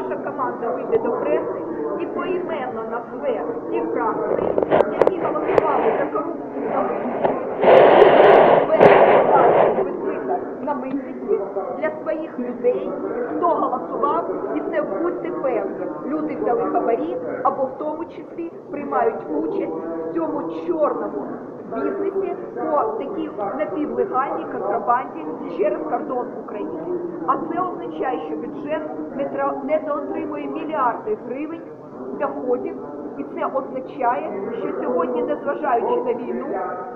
наша команда вийде до преси і поіменно назве ті фракції, які голосували за корупцію на визвика на митниці для своїх людей, хто голосував, і це будьте певні. Люди взяли хабарі або в тому числі приймають участь в цьому чорному бізнесі по такій напівлегальній контрабанді через кордон України. А це означає, що бюджет не тра- не доотримує мільярди гривень доходів. І це означає, що сьогодні, незважаючи на війну,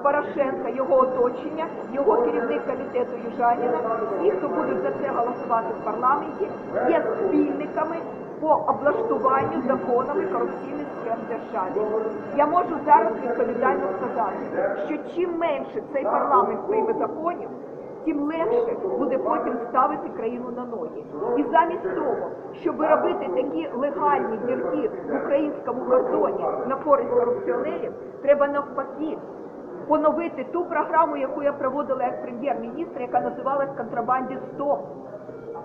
Порошенка, його оточення, його керівник комітету Южаніна, всі, хто будуть за це голосувати в парламенті, є спільниками по облаштуванню законами корупційних схем державі. Я можу зараз відповідально сказати, що чим менше цей парламент прийме законів, тим легше буде потім ставити країну на ноги. І замість того, щоб робити такі легальні дірки в українському кордоні на користь корупціонерів, треба навпаки поновити ту програму, яку я проводила як прем'єр-міністр, яка називалась контрабанді СТОП.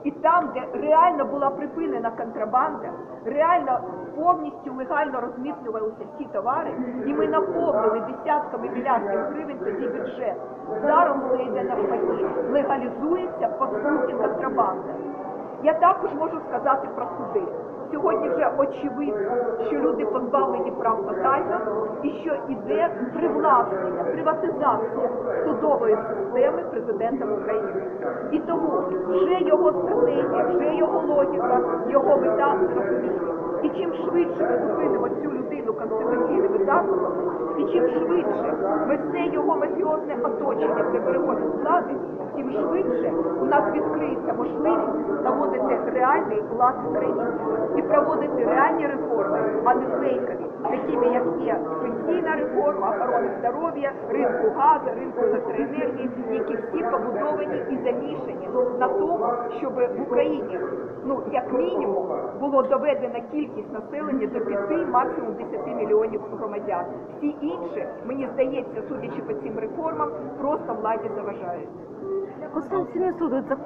І там, де реально була припинена контрабанда, реально повністю легально розмітнювалися всі товари, і ми наповнили десятками мільярдів гривень тоді бюджет. Зараз це йде навпаки, легалізується по суті контрабанда. Я також можу сказати про суди. Сьогодні вже очевидно, що люди позбавлені прав тотально і що іде привласнення, приватизація судової системи президента України. І тому вже його вже його логіка, його мета зрозуміла. І чим швидше ми зупинимо цю людину конституційними засобами, і чим швидше ми все його мафіозне оточення приберемо від влади, тим швидше у нас відкриється можливість наводити реальний лад в країні і проводити реальні реформи, а не фейкові, такими як є пенсійна реформа, охорони здоров'я, ринку газу, ринку електроенергії, які всі побудовані і замішані на тому, щоб в Україні, ну як мінімум, було доведена кількість населення до 5, максимум 10 мільйонів громадян. Всі інші, мені здається, судячи по цим реформам, просто владі заважають. Конституційний суд за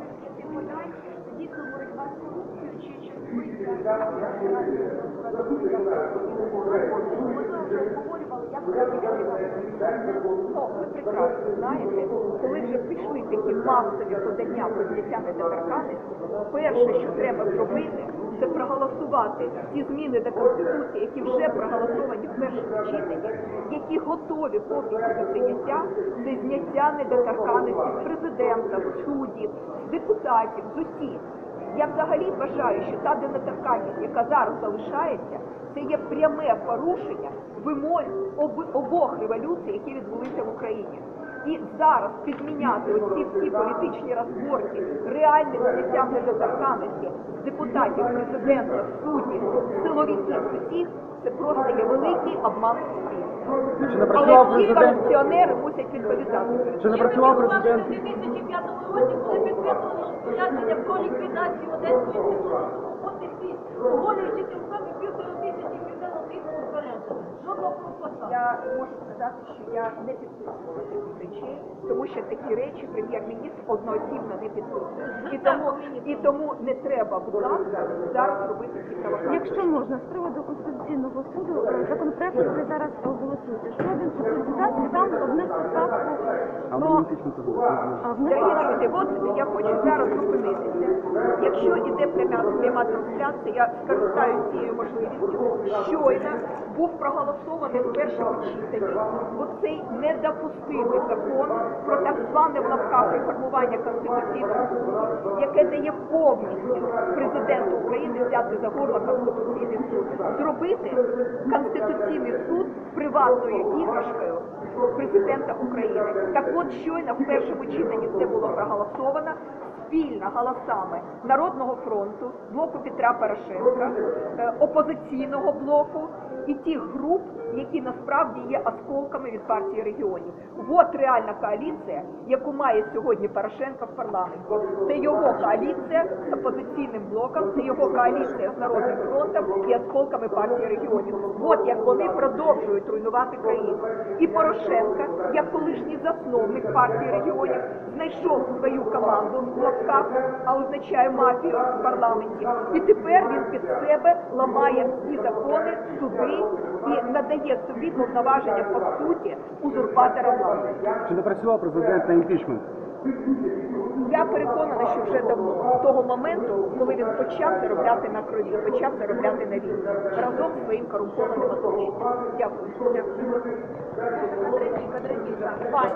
Дійсно, боротьба з корупцією чи Ну, ви прекрасно знаєте, коли вже пішли такі масові подання про зняття недоторканності, перше, що треба зробити, це проголосувати ті зміни до Конституції, які вже проголосовані в першому читанні, які готові повністю до прийняття, це зняття недоторканності з президента, суддів, депутатів, з усіх. Я взагалі вважаю, що та недоторканність, яка зараз залишається, це є пряме порушення вимог об- обох революцій, які відбулися в Україні. І зараз підміняти оці всі політичні розборки реальним зняттям недоторканності депутатів, президента, суддів, силовиків усіх, це просто є великий обман суспільства. Чи не Але працював всі президент? корупціонери мусять відповідати. Чи не працював У президент? 2005 році, коли підписували розпорядження про ліквідацію Одеської інституту свободи слід, оголюючи тим Я можу сказати, що я не підписувала таких речей, тому що такі речі прем'єр-міністр одноосібно не підписує. І тому, і тому не треба, будь ласка, зараз робити ці провокації. якщо можна з приводу конституційного суду е, законопроект, який зараз голосується, що він і там одне правку внести Дорогі друзі, от я хочу зараз зупинитися. Якщо іде пряма, пряма трансляція, я скористаюся цією можливістю. Щойно був проголосований в першому читанні оцей недопустимий закон про так зване в лапках реформування Конституційного суду, яке дає повністю президенту України взяти за горло Конституційний суд, зробити Конституційний суд приватною іграшкою президента України. Щойно в першому читанні це було проголосовано спільно голосами Народного фронту, блоку Петра Порошенка, е, опозиційного блоку і тих груп, які насправді є осколками від партії регіонів. От реальна коаліція, яку має сьогодні Порошенко в парламенті. Це його коаліція з опозиційним блоком, це його коаліція з народним фронтом і осколками партії регіонів. От як вони продовжують руйнувати країну. І Порошенко, як колишній засновник партії регіонів, знайшов свою команду в лапках, а означає мафію в парламенті. І тепер він під себе ламає всі закони, суди і надає собі повноваження по суті узурпатора влади. Чи не працював президент на імпічмент? Я переконана, що вже давно з того моменту, коли він почав заробляти на крові, почав заробляти на війні разом з своїм корумпованим оточенням. Дякую. Дякую.